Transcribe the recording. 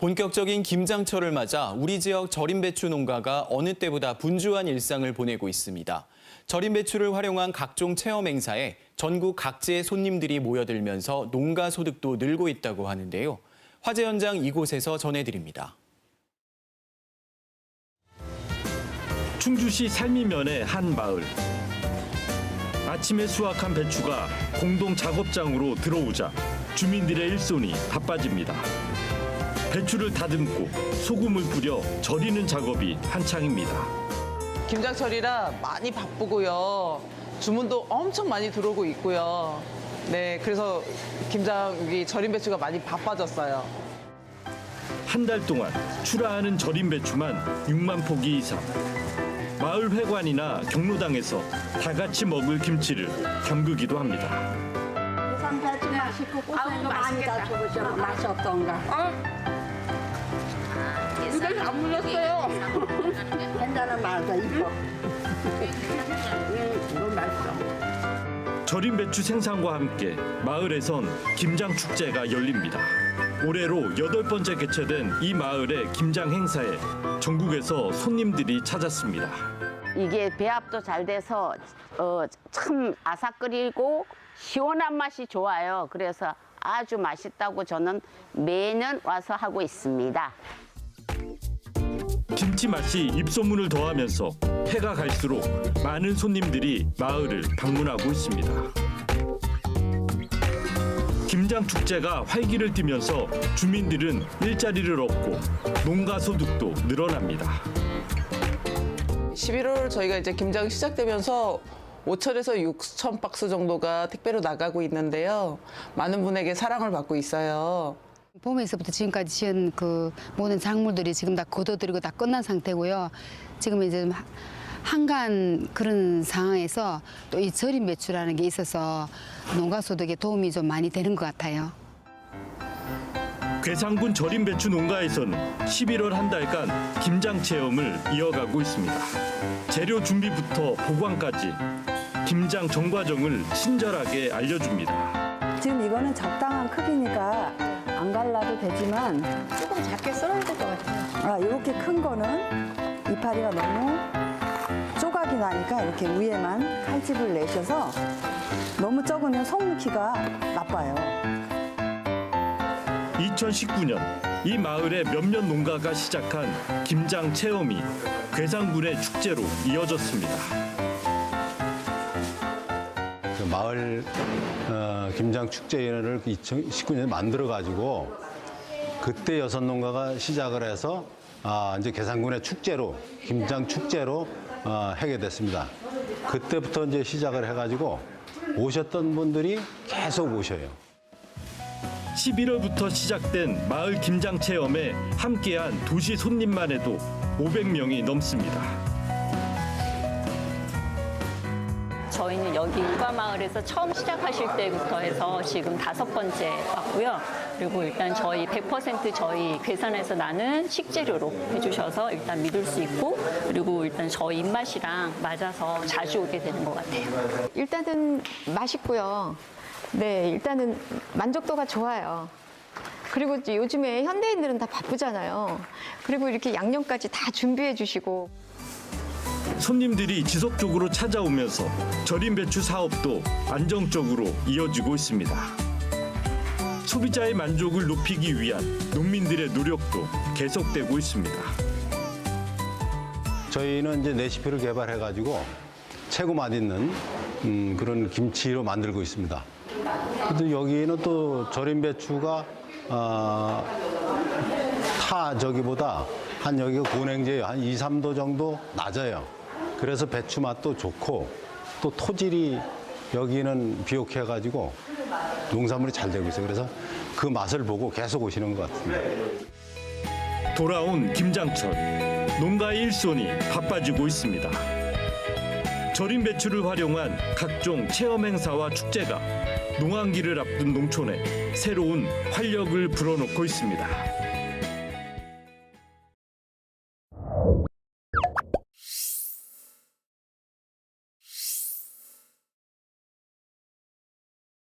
본격적인 김장철을 맞아 우리 지역 절임 배추 농가가 어느 때보다 분주한 일상을 보내고 있습니다. 절임 배추를 활용한 각종 체험 행사에 전국 각지의 손님들이 모여들면서 농가 소득도 늘고 있다고 하는데요. 화재 현장 이곳에서 전해드립니다. 충주시 살미면의 한 마을. 아침에 수확한 배추가 공동 작업장으로 들어오자 주민들의 일손이 바빠집니다. 배추를 다듬고 소금을 뿌려 절이는 작업이 한창입니다. 김장철이라 많이 바쁘고요. 주문도 엄청 많이 들어오고 있고요. 네, 그래서 김장 여기 절임 배추가 많이 바빠졌어요. 한 달 동안 출하하는 절임 배추만 6만 포기 이상. 마을 회관이나 경로당에서 다 같이 먹을 김치를 담그기도 합니다. 배추 맛있고 고생도 많이 다 주으셔 맛이 어떤가? 이걸 안 물렸어요. 괜찮아 말도 이뻐. 음, 너무 맛있어. 절임 배추 생산과 함께 마을에선 김장 축제가 열립니다. 올해로 여덟 번째 개최된 이 마을의 김장 행사에 전국에서 손님들이 찾았습니다. 이게 배합도 잘 돼서 어, 참 아삭거리고 시원한 맛이 좋아요. 그래서 아주 맛있다고 저는 매년 와서 하고 있습니다. 김치 맛이 입소문을 더하면서 해가 갈수록 많은 손님들이 마을을 방문하고 있습니다. 김장 축제가 활기를 띠면서 주민들은 일자리를 얻고 농가 소득도 늘어납니다. 11월 저희가 이제 김장 시작되면서 5천에서 6천 박스 정도가 택배로 나가고 있는데요. 많은 분에게 사랑을 받고 있어요. 봄에서부터 지금까지 지은 그 모든 작물들이 지금 다 걷어들이고 다 끝난 상태고요. 지금 이제 한간 그런 상황에서 또 이 절임 배추라는 게 있어서 농가 소득에 도움이 좀 많이 되는 것 같아요. 괴산군 절임 배추 농가에서는 11월 한 달간 김장 체험을 이어가고 있습니다. 재료 준비부터 보관까지 김장 전 과정을 친절하게 알려줍니다. 지금 이거는 적당한 크기니까 안 갈라도 되지만 조금 작게 썰어야 될 것 같아요. 아, 이렇게 큰 거는 이파리가 너무 조각이 나니까 이렇게 위에만 칼집을 내셔서 너무 적으면 속 넣기가 나빠요. 2019년 이 마을의 몇몇 농가가 시작한 김장 체험이 괴산군의 축제로 이어졌습니다. 그 마을 어, 김장 축제를 2019년에 만들어 가지고 그때 여섯 농가가 시작을 해서 아, 이제 계산군의 축제로 김장 축제로 어, 하게 됐습니다. 그때부터 이제 시작을 해가지고 오셨던 분들이 계속 오셔요. 11월부터 시작된 마을 김장 체험에 함께한 도시 손님만 해도 500명이 넘습니다. 저희는 여기 일과마을에서 처음 시작하실 때부터 해서 지금 다섯 번째 왔고요. 그리고 일단 저희 100% 저희 괴산에서 나는 식재료로 해주셔서 일단 믿을 수 있고 그리고 일단 저희 입맛이랑 맞아서 자주 오게 되는 것 같아요. 일단은 맛있고요. 네, 일단은 만족도가 좋아요. 그리고 요즘에 현대인들은 다 바쁘잖아요. 그리고 이렇게 양념까지 다 준비해 주시고 손님들이 지속적으로 찾아오면서 절임 배추 사업도 안정적으로 이어지고 있습니다. 소비자의 만족을 높이기 위한 농민들의 노력도 계속되고 있습니다. 저희는 이제 레시피를 개발해 가지고 최고 맛있는 음, 그런 김치로 만들고 있습니다. 근데 여기는 또 절임 배추가 아, 타 저기보다 한 여기가 고냉제예요. 한 2, 3도 정도 낮아요. 그래서 배추 맛도 좋고 또 토질이 여기는 비옥해 가지고 농산물이 잘 되고 있어요. 그래서 그 맛을 보고 계속 오시는 것 같습니다. 돌아온 김장철 농가의 일손이 바빠지고 있습니다. 절임 배추를 활용한 각종 체험 행사와 축제가 농한기를 앞둔 농촌에 새로운 활력을 불어넣고 있습니다.